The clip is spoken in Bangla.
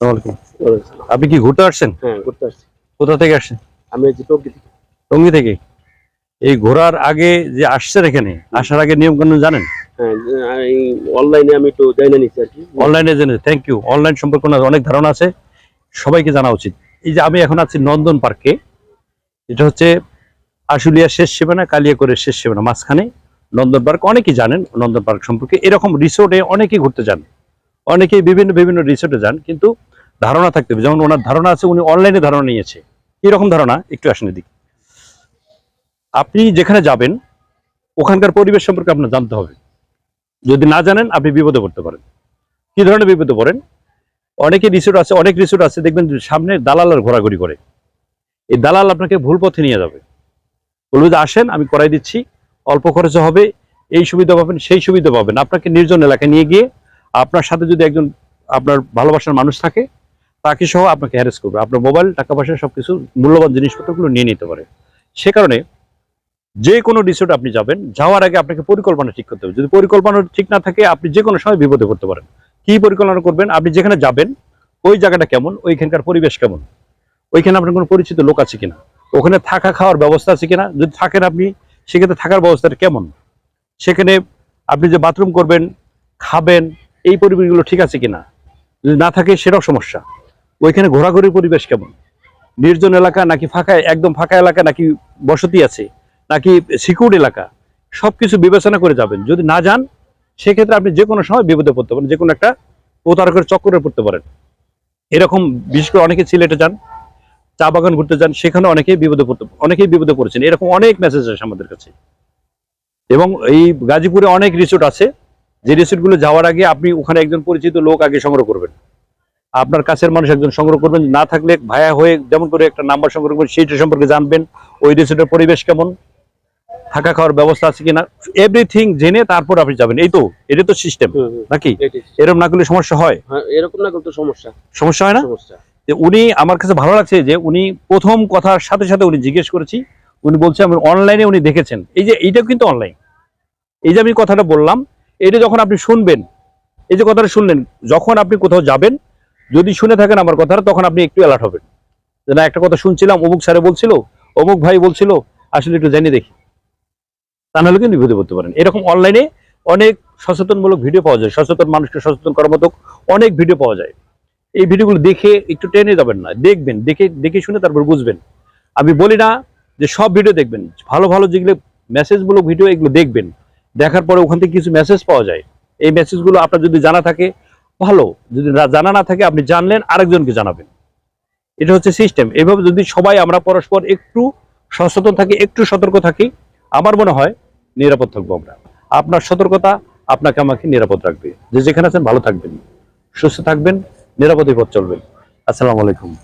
আপনি কি ঘুরতে আসছেন? হ্যাঁ আসছি। কোথা থেকে আসছেন? আমি টঙ্গী থেকে। টঙ্গী থেকে? এই ঘোরার আগে যে আসছেন এখানে আসার আগে নিয়ম কানুন জানেন? হ্যাঁ অনলাইনে আমি একটু জানা নিচ্ছি আর কি। অনলাইনে জেনে থ্যাংক ইউ অনলাইন সম্পর্কে অনেক ধারণা আছে। সবাইকে জানা উচিত। এই যে আমি এখন আছি নন্দন পার্কে। এটা হচ্ছে আশুলিয়া শেষ সীমানা কালিয়াকরের শেষ সীমানা। মাঝখানে নন্দন পার্ক। অনেকেই জানেন নন্দন পার্ক সম্পর্কে। এরকম রিসোর্টে অনেকেই ঘুরতে যান। অনেকেই বিভিন্ন বিভিন্ন রিসোর্টে যান। কিন্তু ধারণা থাকতে হবে। যেমন ওনার ধারণা আছে, উনি অনলাইনে ধারণা নিয়েছে। এরকম ধারণা? একটু আসেন এদিক। আপনি যেখানে যাবেন, ওখানকার পরিবেশ সম্পর্কে আপনার জানতে হবে। যদি না জানেন, আপনি বিপদে পড়তে পারেন। কি ধরনের বিপদে পড়েন? অনেকে রিসোর্ট আছে, অনেক রিসোর্ট আছে, দেখবেন সামনে দালালের ঘোরাঘুরি করে। এই দালাল আপনাকে ভুল পথে নিয়ে যাবে। বলবে যে, আসেন, আমি করাই দিচ্ছি। অল্প খরচে হবে, এই সুবিধা পাবেন, সেই সুবিধা পাবেন। আপনাকে নির্জন এলাকায় নিয়ে গিয়ে আপনার সাথে যদি একজন আপনার ভালোবাসার মানুষ থাকে তাকে সহ আপনাকে হ্যারেস করবে। আপনার মোবাইল টাকা পয়সা, সবকিছু, মূল্যবান জিনিসপত্রগুলো নিয়ে নিতে পারে। সে কারণে যে কোনো রিসোর্ট আপনি যাবেন, যাওয়ার আগে আপনাকে পরিকল্পনা ঠিক করতে হবে। যদি পরিকল্পনা ঠিক না থাকে, আপনি যে কোনো সময় বিপদে পড়তে পারেন। কি পরিকল্পনা করবেন? আপনি যেখানে যাবেন, ওই জায়গাটা কেমন? ওইখানকার পরিবেশ কেমন? ওইখানে আপনার কোনো পরিচিত লোক আছে কিনা? ওখানে থাকা খাওয়ার ব্যবস্থা আছে কিনা? যদি থাকেন আপনি, সেক্ষেত্রে থাকার ব্যবস্থাটা কেমন? সেখানে আপনি যে বাথরুম করবেন, খাবেন, এই পরিবেশগুলো ঠিক আছে কিনা? যদি না থাকে, সেটাও সমস্যা। ওইখানে ঘোরাঘুরির পরিবেশ কেমন? নির্জন এলাকা নাকি ফাঁকা, একদম ফাঁকা এলাকা নাকি বসতি আছে, নাকি সিকিউর এলাকা? সবকিছু বিবেচনা করে যাবেন। যদি না যান, সেক্ষেত্রে আপনি যে কোনো সময় বিপদে পড়তে পারেন যে কোনো একটা প্রতারকের চক্করে পড়তে পারেন। এরকম বিশেষ করে অনেকে সিলেটে যান, চা বাগান ঘুরতে যান, সেখানে অনেকেই বিপদে পড়তে, অনেকেই বিপদে পড়েছেন। এরকম অনেক মেসেজ আসে আমাদের কাছে। এবং এই গাজীপুরে অনেক রিসোর্ট আছে। যে রিসোর্টগুলো যাওয়ার আগে আপনি ওখানে একজন পরিচিত লোক আগে সংগ্রহ করবেন। আপনার কাছের মানুষ একজন সংগ্রহ করবেন না থাকলে ভায়া হয়ে যেমন করে একটা নাম্বার সংগ্রহ করবেন সেইটা সম্পর্কে জানবেন ওই রিসোর্টের পরিবেশ কেমন থাকা খাওয়ার ব্যবস্থা আছে কিনা এভরিথিং জেনে তারপর আপনি যাবেন। এই তো এটা তো সিস্টেম নাকি? এরকম না করলে সমস্যা হয়? হ্যাঁ, এরকম না করতে সমস্যা। সমস্যা হয় না? উনি আমার কাছে ভালো লাগছে যে উনি প্রথম কথার সাথে সাথে উনি জিজ্ঞেস করেছি উনি বলছে আমি অনলাইনে উনি দেখেছেন। এই যে এইটাও কিন্তু অনলাইন এই যে আমি কথাটা বললাম এটা যখন আপনি শুনবেন এই যে কথাটা শুনলেন যখন আপনি কোথাও যাবেন যদি শুনে থাকেন আমার কথাটা, তখন আপনি একটু অ্যালার্ট হবেন। যে না, একটা কথা শুনছিলাম, অমুক স্যারে বলছিল, অমুক ভাই বলছিল, আসলে একটু জানিয়ে দেখি। তা নাহলে কিন্তু বিপদে পড়তে পারেন। এরকম অনলাইনে অনেক সচেতনমূলক ভিডিও পাওয়া যায়। সচেতন মানুষকে সচেতন করার মতো অনেক ভিডিও পাওয়া যায়। এই ভিডিওগুলো দেখে একটু টেনে যাবেন না। দেখবেন, দেখে দেখে শুনে তারপর বুঝবেন। আমি বলি না যে সব ভিডিও দেখবেন। ভালো ভালো যেগুলো মেসেজমূলক ভিডিও এগুলো দেখবেন। দেখার পরে ওখান থেকে কিছু মেসেজ পাওয়া যায়। এই মেসেজগুলো আপনার যদি জানা থাকে ভালো। যদি জানা না থাকে, আপনি জানলেন, আরেকজনকে জানাবেন। এটা হচ্ছে সিস্টেম এভাবে যদি সবাই আমরা পরস্পর একটু সচেতন থাকি, একটু সতর্ক থাকি, আমার মনে হয় নিরাপদ থাকব আমরা। আপনার সতর্কতা আপনাকে আমাকে নিরাপদ রাখবে। যে যেখানে আছেন, ভালো থাকবেন। সুস্থ থাকবেন, নিরাপদে পথ চলবেন। আসসালামু আলাইকুম।